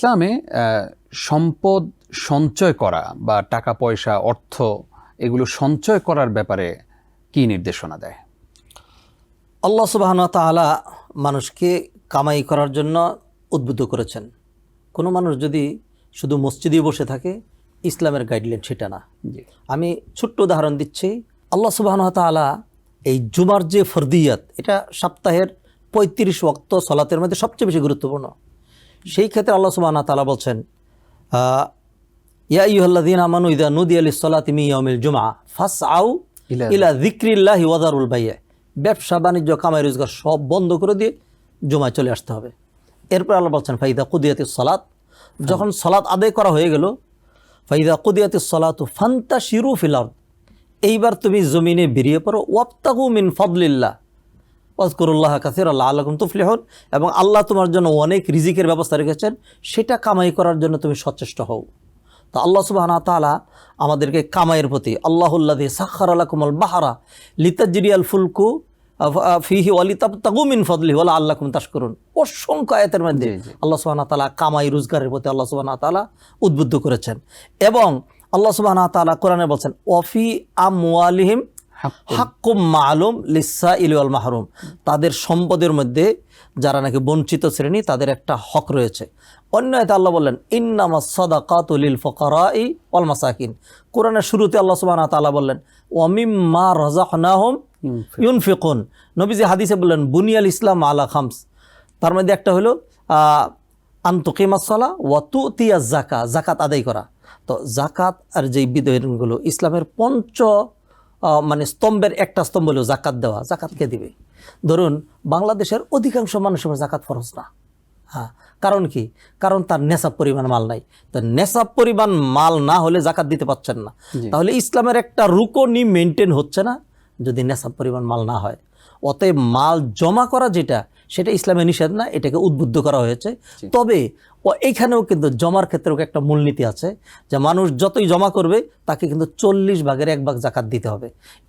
ইসলামে সম্পদ সঞ্চয় করা বা টাকা পয়সা অর্থ এগুলো সঞ্চয় করার ব্যাপারে কি নির্দেশনা দেয়? আল্লাহ সুবাহন তাআলা মানুষকে কামাই করার জন্য উদ্বুদ্ধ করেছেন। কোনো মানুষ যদি শুধু মসজিদে বসে থাকে ইসলামের গাইডলাইন সেটা না। আমি ছোট্ট উদাহরণ দিচ্ছি। আল্লাহ সুবাহন তাআলা এই জুমার যে ফরদিয়াত এটা সপ্তাহের পঁয়ত্রিশ ওয়াক্ত সলাতের মধ্যে সবচেয়ে বেশি গুরুত্বপূর্ণ। সেই ক্ষেত্রে আল্লাহ সুবাহন তালা বলছেন ইয়া ইউহাল্লাদিন আমানু ইদা নুদি আলি সলাতি মি ইয়াউমিল জুমা ফাস আউ ইলা যিকরিল্লাহি ওয়াদারুল বাইয়া। ব্যবসা বাণিজ্য কামাই রোজগার সব বন্ধ করে দিয়ে জুমায় চলে আসতে হবে। এরপর আল্লাহ বলছেন ফাইদা কুদিয়াতি সলাত। যখন সলাত আদায় করা হয়ে গেল ফাইদা কুদিয়াতি সলাতু ফান্তা শিরু ফিলার এইবার তুমি জমিনে বেরিয়ে পড়ো ওয়াপ্তাহু মিন ফদলিল্লাহ। ওয়াজকুরুল্লাহ কাসির আল্লাহ আল্লাহম তুফলিহন এবং আল্লাহ তোমার জন্য অনেক রিজিকের ব্যবস্থা রেখেছেন সেটা কামাই করার জন্য তুমি সচেষ্ট হও তো আল্লাহ সুবাহানা তালা আমাদেরকে কামাইয়ের প্রতি আল্লাহুল্লাদি সাক্ষার আলাকুমল বাহারা লিতাজিরিয়াল ফুলকু ফিহি ওয়ালিতাব তাগুমিন ফদলি ওলা আল্লাহ কুম তাস করুন অসংখ্য আয়াতের মধ্যে। আল্লাহ সুবাহ তালা কামাই রোজগারের প্রতি আল্লাহ সুবাহ তালা উদ্বুদ্ধ করেছেন এবং আল্লাহ সুবাহ তালা কোরআনে বলছেন ওফি হাক্কুন। হাক্কুম। মালুম লিসা ইলুয়াল মাহরুম। তাদের সম্পদের মধ্যে যারা নাকি বঞ্চিত শ্রেণি, তাদের একটা হক রয়েছে। অন্য এতে আল্লাহ বললেন, ইন্নামা সদাকাতুলিল ফকরাই ওয়াল মাসাকিন। কোরআনের শুরুতে আল্লাহ ওয়া তাআলা বললেন ওয়ামিম্মা রাযাকনাহুম ইউনফিকুন। নবীজি হাদিসে বললেন, বুনিয়াল ইসলাম আলা খামস। তার মধ্যে একটা হলো আন্তকিমাসলা ওয়াতুতিয়া জাকা জাকাত আদায় করা। তো জাকাত আর যেই বিধানগুলো ইসলামের পঞ্চ মানে স্তম্ভের একটা স্তম্ভ হলেও জাকাত দেওয়া জাকাতকে দিবে। ধরুন বাংলাদেশের অধিকাংশ মানুষের জাকাত ফরজ না। হ্যাঁ কারণ কি? কারণ তার নেশাব পরিমাণ মাল নাই। তো নেশাব পরিমাণ মাল না হলে জাকাত দিতে পারছেন না। তাহলে ইসলামের একটা রুকনি মেনটেন হচ্ছে না যদি নেশাব পরিমাণ মাল না হয়। অতএব মাল জমা করা যেটা সেটা ইসলামে নিষেধ না এটাকে উদ্বুদ্ধ করা হয়েছে। তবে ও এইখানেও কিন্তু জমার ক্ষেত্রেও একটা মূলনীতি আছে যে মানুষ যতই জমা করবে তাকে কিন্তু চল্লিশ ভাগের এক ভাগ জাকাত দিতে হবে।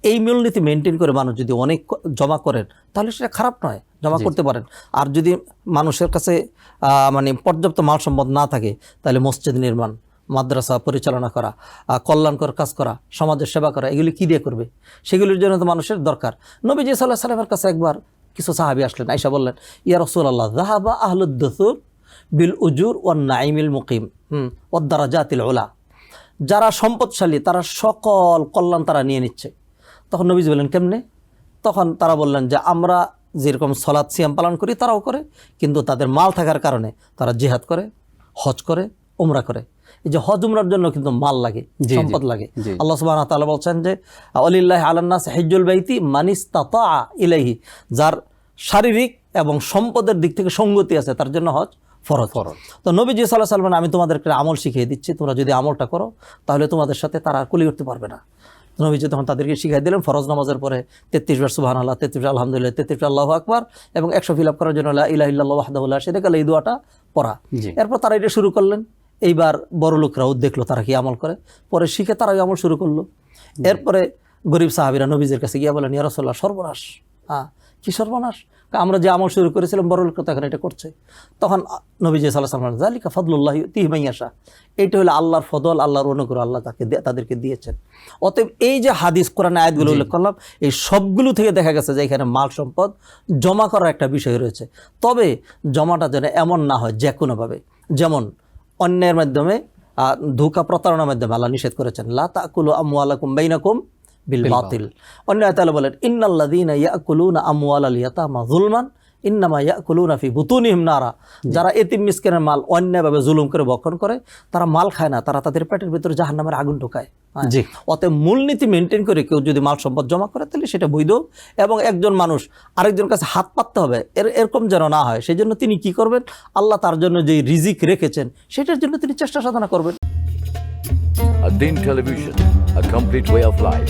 এই মূলনীতি মেনটেন করে মানুষ যদি অনেক জমা করেন তাহলে সেটা খারাপ নয় জমা করতে পারেন। আর যদি মানুষের কাছে মানে পর্যাপ্ত মাল সম্পদ না থাকে তাহলে মসজিদ নির্মাণ মাদ্রাসা পরিচালনা করা কল্যাণকর কাজ করা সমাজের সেবা করা এগুলি কী দিয়ে করবে? সেগুলির জন্য তো মানুষের দরকার। নবীজি সাল্লাহ সাল্লামের কাছে একবার কিছু সাহাবি আসলেন আইসা বললেন, ইয়া রসুল আল্লাহ জাহাবা আহলুদ্দসুর বিল উজুর ও নাইমিল মুকিম, হুম ওদ্দারা জাতিল ওলা যারা সম্পদশালী, তারা সকল কল্যাণ তারা নিয়ে নিচ্ছে। তখন নবীজ বললেন, কেমনে? তখন তারা বললেন যে, আমরা যেরকম সলাৎ সিয়াম পালন করি, তারাও করে, কিন্তু তাদের মাল থাকার কারণে তারা জিহাদ করে, হজ করে, উমরা করে। এই যে হজ উমরার জন্য কিন্তু মাল লাগে সম্পদ লাগে। আল্লাহ সুবহানাহু ওয়া তাআলা বলছেন যে আলিল্লাহ আলান্নাস হিজ্জুল বাইতি মানিস্তাতা ইলাইহি যার শারীরিক এবং সম্পদের দিক থেকে সঙ্গতি আছে তার জন্য হজ ফরজ। ফরজ। তো নবীজি সাল্লাহ সাল্লাম আমি তোমাদেরকে আমল শিখিয়ে দিচ্ছি তোমরা যদি আমলটা করো তাহলে তোমাদের সাথে তারা কুলি করতে পারবে না। নবীজি তখন তাদেরকে শিখিয়ে দিলেন ফরজ নামাজের পরে তেত্রিশ বার সুবাহ আল্লাহ তেত্রিশ আলহামদুলিল্লাহ তেত্রিশ আল্লাহ আকবার এবং একশো ফিল আপ করার জন্য ইলাহা ইল্লাল্লাহ ওয়াহদাহুল্লাহ সেটাকে এই দোয়াটা পড়া। এরপর তারা এটা শুরু করলেন। এইবার বড় লোকরাও দেখল তারা কি আমল করে। পরে শিখে তারাই আমল শুরু করল। এরপরে গরিব সাহাবিরা নবীজের কাছে গিয়া বলেন ইয়া রাসূলুল্লাহ সর্বনাশ। হ্যাঁ কি সর্বনাশ? আমরা যে আমল শুরু করেছিলাম বড় লোক তো এখন এটা করছে। তখন নবীজি সাল্লাহ সাল্লাম জালিকা ফদলুল্লাহ তিহমাইয়াশা এইটা হলো আল্লাহর ফদল আল্লাহর অনুগ্রহ আল্লাহ তাকে তাদেরকে দিয়েছেন। অতএব এই যে হাদিস কোরআন আয়াতগুলো উল্লেখ করলাম এই সবগুলো থেকে দেখা গেছে যে এখানে মাল সম্পদ জমা করার একটা বিষয় রয়েছে। তবে জমাটা যেন এমন না হয় যে কোনোভাবে যেমন অন্যের মাধ্যমে ধোকা ধোঁকা প্রতারণার মাধ্যমে আল্লাহ নিষেধ করেছেন লা তাকুলু আমওয়ালাকুম বাইনাকুম বিল বাতিল। অন্য আয়াতে বলেন ইন্নাল্লাযীনা ইয়াকুলুনা আমওয়ালাল ইয়াতামা যুলমান। ইন্নামা ইয়াকুলুনা ফি বুতুনিহিম নারা যারা এতিম মিসকিনের মাল অন্যায়ভাবে জুলুম করে ভক্ষণ করে তারা মাল খায় না তারা তাদের পেটের ভিতরে জাহান্নামের আগুন ঢোকায় হ্যাঁ। জি। অতএব মূলনীতি মেনটেন করে কেউ যদি মাল সম্পদ জমা করে তাহলে সেটা বৈধ এবং একজন মানুষ আরেকজন কাছে হাত পাততে হবে এর এরকম যেন না হয় সেই জন্য তিনি কি করবেন আল্লাহ তার জন্য যে রিজিক রেখেছেন সেটার জন্য তিনি চেষ্টা সাধনা করবেন Adin Television, a complete way of life.